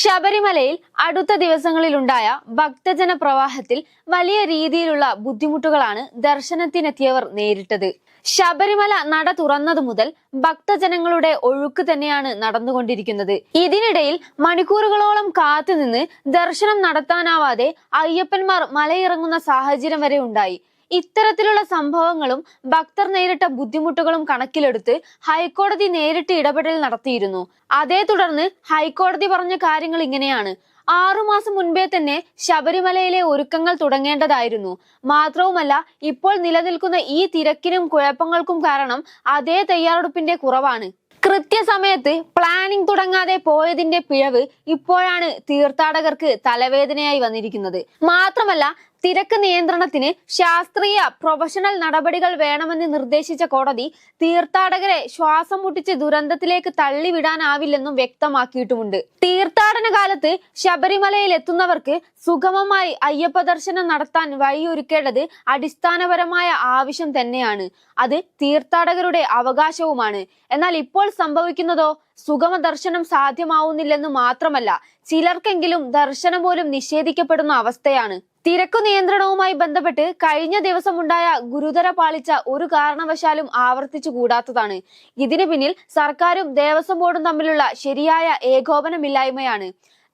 ശബരിമലയിൽ അടുത്ത ദിവസങ്ങളിലുണ്ടായ ഭക്തജന പ്രവാഹത്തിൽ വലിയ രീതിയിലുള്ള ബുദ്ധിമുട്ടുകളാണ് ദർശനത്തിനെത്തിയവർ നേരിട്ടത്. ശബരിമല നട തുറന്നതു മുതൽ ഭക്തജനങ്ങളുടെ ഒഴുക്ക് തന്നെയാണ് നടന്നുകൊണ്ടിരിക്കുന്നത്. ഇതിനിടയിൽ മണിക്കൂറുകളോളം കാത്തുനിന്ന് ദർശനം നടത്താനാവാതെ അയ്യപ്പന്മാർ മലയിറങ്ങുന്ന സാഹചര്യം വരെ ഉണ്ടായി. ഇത്തരത്തിലുള്ള സംഭവങ്ങളും ഭക്തർ നേരിട്ട ബുദ്ധിമുട്ടുകളും കണക്കിലെടുത്ത് ഹൈക്കോടതി നേരിട്ട് ഇടപെടൽ നടത്തിയിരുന്നു. അതേ തുടർന്ന് ഹൈക്കോടതി പറഞ്ഞ കാര്യങ്ങൾ ഇങ്ങനെയാണ്. ആറുമാസം മുൻപേ തന്നെ ശബരിമലയിലെ ഒരുക്കങ്ങൾ തുടങ്ങേണ്ടതായിരുന്നു. മാത്രവുമല്ല ഇപ്പോൾ നിലനിൽക്കുന്ന ഈ തിരക്കിനും കുഴപ്പങ്ങൾക്കും കാരണം അതേ തയ്യാറെടുപ്പിന്റെ കുറവാണ്. കൃത്യസമയത്ത് പ്ലാനിംഗ് തുടങ്ങാതെ പോയതിന്റെ പിഴവ് ഇപ്പോഴാണ് തീർത്ഥാടകർക്ക് തലവേദനയായി വന്നിരിക്കുന്നത്. മാത്രമല്ല തിരക്ക് നിയന്ത്രണത്തിന് ശാസ്ത്രീയ പ്രൊഫഷണൽ നടപടികൾ വേണമെന്ന് നിർദ്ദേശിച്ച കോടതി തീർത്ഥാടകരെ ശ്വാസം മുട്ടിച്ച് ദുരന്തത്തിലേക്ക് തള്ളിവിടാനാവില്ലെന്നും വ്യക്തമാക്കിയിട്ടുമുണ്ട്. തീർത്ഥാടന കാലത്ത് ശബരിമലയിൽ എത്തുന്നവർക്ക് സുഗമമായി അയ്യപ്പ ദർശനം നടത്താൻ വഴിയൊരുക്കേണ്ടത് അടിസ്ഥാനപരമായ ആവശ്യം തന്നെയാണ്. അത് തീർത്ഥാടകരുടെ അവകാശവുമാണ്. എന്നാൽ ഇപ്പോൾ സംഭവിക്കുന്നതോ സുഗമ ദർശനം സാധ്യമാവുന്നില്ലെന്ന് മാത്രമല്ല ചിലർക്കെങ്കിലും ദർശനം പോലും നിഷേധിക്കപ്പെടുന്ന അവസ്ഥയാണ്. തിരക്കു നിയന്ത്രണവുമായി ബന്ധപ്പെട്ട് കഴിഞ്ഞ ദിവസം ഉണ്ടായ ഗുരുതര പാളിച്ച ഒരു കാരണവശാലും ആവർത്തിച്ചു കൂടാത്തതാണ്. ഇതിനു പിന്നിൽ സർക്കാരും ദേവസ്വം ബോർഡും തമ്മിലുള്ള ശരിയായ ഏകോപനമില്ലായ്മയാണ്.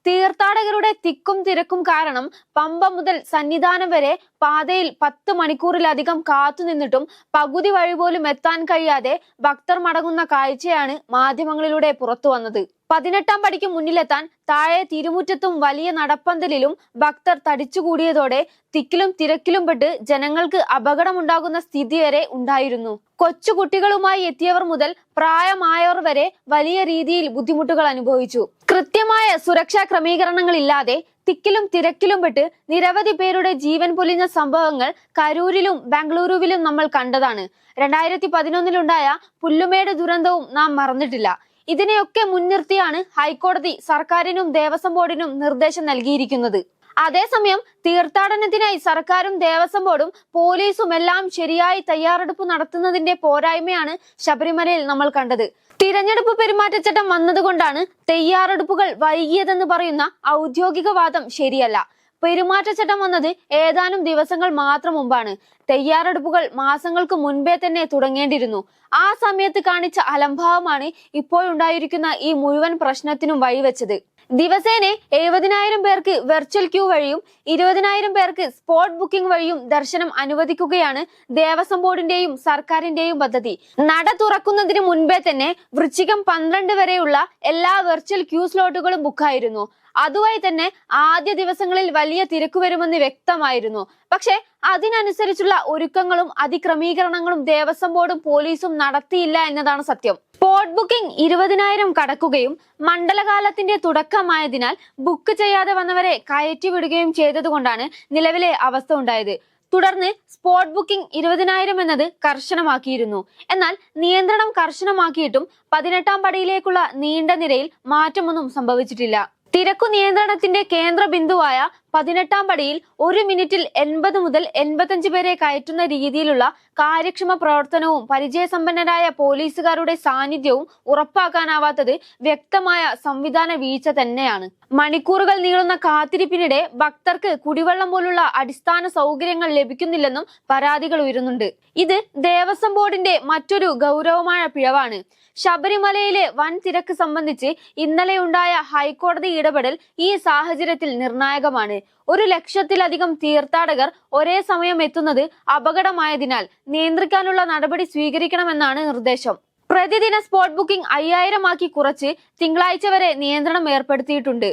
തീർത്ഥാടകരുടെ തിക്കും തിരക്കും കാരണം പമ്പ മുതൽ സന്നിധാനം വരെ പാതയിൽ പത്ത് മണിക്കൂറിലധികം കാത്തുനിന്നിട്ടും പകുതി വഴി പോലും എത്താൻ കഴിയാതെ ഭക്തർ മടങ്ങുന്ന കാഴ്ചയാണ് മാധ്യമങ്ങളിലൂടെ പുറത്തു വന്നത്. പതിനെട്ടാം പടിക്ക് മുന്നിലെത്താൻ താഴെ തിരുമുറ്റത്തും വലിയ നടപ്പന്തലിലും ഭക്തർ തടിച്ചുകൂടിയതോടെ തിക്കിലും തിരക്കിലും പെട്ട് ജനങ്ങൾക്ക് അപകടമുണ്ടാകുന്ന സ്ഥിതി വരെ ഉണ്ടായിരുന്നു. കൊച്ചുകുട്ടികളുമായി എത്തിയവർ മുതൽ പ്രായമായവർ വരെ വലിയ രീതിയിൽ ബുദ്ധിമുട്ടുകൾ അനുഭവിച്ചു. കൃത്യമായ സുരക്ഷാ ക്രമീകരണങ്ങളില്ലാതെ തിക്കിലും തിരക്കിലും പെട്ട് നിരവധി പേരുടെ ജീവൻ പൊലിഞ്ഞ സംഭവങ്ങൾ കരൂരിലും ബാംഗ്ലൂരുവിലും നമ്മൾ കണ്ടതാണ്. രണ്ടായിരത്തി പതിനൊന്നിലുണ്ടായ പുല്ലുമേട് ദുരന്തവും നാം മറന്നിട്ടില്ല. ഇതിനെയൊക്കെ മുൻനിർത്തിയാണ് ഹൈക്കോടതി സർക്കാരിനും ദേവസ്വം ബോർഡിനും നിർദ്ദേശം നൽകിയിരിക്കുന്നത്. അതേസമയം തീർത്ഥാടനത്തിനായി സർക്കാരും ദേവസ്വം ബോർഡും പോലീസും എല്ലാം ശരിയായി തയ്യാറെടുപ്പ് നടത്തുന്നതിന്റെ പോരായ്മയാണ് ശബരിമലയിൽ നമ്മൾ കണ്ടത്. തിരഞ്ഞെടുപ്പ് പെരുമാറ്റച്ചട്ടം വന്നതുകൊണ്ടാണ് തയ്യാറെടുപ്പുകൾ വൈകിയതെന്ന് പറയുന്ന ഔദ്യോഗിക വാദം ശരിയല്ല. പെരുമാറ്റച്ചട്ടം വന്നത് ഏതാനും ദിവസങ്ങൾ മാത്രം മുമ്പാണ്. തയ്യാറെടുപ്പുകൾ മാസങ്ങൾക്ക് മുൻപേ തന്നെ തുടങ്ങേണ്ടിയിരുന്നു. ആ സമയത്ത് കാണിച്ച അലംഭാവമാണ് ഇപ്പോഴുണ്ടായിരിക്കുന്ന ഈ മുഴുവൻ പ്രശ്നത്തിനും വഴിവെച്ചത്. ദിവസേന എഴുപതിനായിരം പേർക്ക് വെർച്വൽ ക്യൂ വഴിയും ഇരുപതിനായിരം പേർക്ക് സ്പോട്ട് ബുക്കിംഗ് വഴിയും ദർശനം അനുവദിക്കുകയാണ് ദേവസ്വം ബോർഡിന്റെയും സർക്കാരിന്റെയും പദ്ധതി. നട തുറക്കുന്നതിന് മുൻപേ തന്നെ വൃശ്ചികം പന്ത്രണ്ട് വരെയുള്ള എല്ലാ വെർച്വൽ ക്യൂ സ്ലോട്ടുകളും ബുക്കായിരുന്നു അതുവഴി തന്നെ ആദ്യ ദിവസങ്ങളിൽ വലിയ തിരക്ക് വരുമെന്ന് വ്യക്തമായിരുന്നു. പക്ഷെ അതിനനുസരിച്ചുള്ള ഒരുക്കങ്ങളും അതിക്രമീകരണങ്ങളും ദേവസ്വം ബോർഡും പോലീസും നടത്തിയില്ല എന്നതാണ് സത്യം. സ്പോട്ട് ബുക്കിംഗ് ഇരുപതിനായിരം കടക്കുകയും മണ്ഡലകാലത്തിന്റെ തുടക്കമായതിനാൽ ബുക്ക് ചെയ്യാതെ വന്നവരെ കയറ്റിവിടുകയും ചെയ്തതുകൊണ്ടാണ് നിലവിലെ അവസ്ഥ ഉണ്ടായത്. തുടർന്ന് സ്പോട്ട് ബുക്കിംഗ് ഇരുപതിനായിരം എന്നത് കർശനമാക്കിയിരുന്നു. എന്നാൽ നിയന്ത്രണം കർശനമാക്കിയിട്ടും പതിനെട്ടാം പടിയിലേക്കുള്ള നീണ്ട നിരയിൽ മാറ്റമൊന്നും സംഭവിച്ചിട്ടില്ല. തിരക്കു നിയന്ത്രണത്തിന്റെ കേന്ദ്ര ബിന്ദുവായ പതിനെട്ടാം പടിയിൽ ഒരു മിനിറ്റിൽ എൺപത് മുതൽ എൺപത്തഞ്ച് പേരെ കയറ്റുന്ന രീതിയിലുള്ള കാര്യക്ഷമ പ്രവർത്തനവും പരിചയസമ്പന്നരായ പോലീസുകാരുടെ സാന്നിധ്യവും ഉറപ്പാക്കാനാവാത്തത് വ്യക്തമായ സംവിധാന വീഴ്ച തന്നെയാണ്. മണിക്കൂറുകൾ നീളുന്ന കാത്തിരിപ്പിനിടെ ഭക്തർക്ക് കുടിവെള്ളം പോലുള്ള അടിസ്ഥാന സൗകര്യങ്ങൾ ലഭിക്കുന്നില്ലെന്നും പരാതികൾ ഉയരുന്നുണ്ട്. ഇത് ദേവസ്വം ബോർഡിന്റെ മറ്റൊരു ഗൗരവമായ പിഴവാണ്. ശബരിമലയിലെ വൻ തിരക്ക് സംബന്ധിച്ച് ഇന്നലെയുണ്ടായ ഹൈക്കോടതി ഇടപെടൽ ഈ സാഹചര്യത്തിൽ നിർണായകമാണ്. ഒരു ലക്ഷത്തിലധികം തീർത്ഥാടകർ ഒരേ സമയം എത്തുന്നത് അപകടമായതിനാൽ നിയന്ത്രിക്കാനുള്ള നടപടി സ്വീകരിക്കണമെന്നാണ് നിർദ്ദേശം. പ്രതിദിന സ്പോട്ട് ബുക്കിംഗ് അയ്യായിരം ആക്കി കുറച്ച് തിങ്കളാഴ്ച വരെ നിയന്ത്രണം ഏർപ്പെടുത്തിയിട്ടുണ്ട്.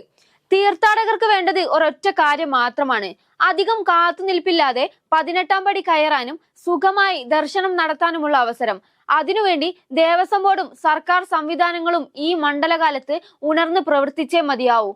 തീർത്ഥാടകർക്ക് വേണ്ടത് ഒരൊറ്റ കാര്യം മാത്രമാണ്. അധികം കാത്തുനിൽപ്പില്ലാതെ പതിനെട്ടാം പടി കയറാനും സുഖമായി ദർശനം നടത്താനുമുള്ള അവസരം. അതിനുവേണ്ടി ദേവസ്വം ബോർഡും സർക്കാർ സംവിധാനങ്ങളും ഈ മണ്ഡലകാലത്ത് ഉണർന്ന് പ്രവർത്തിച്ചേ മതിയാവൂ.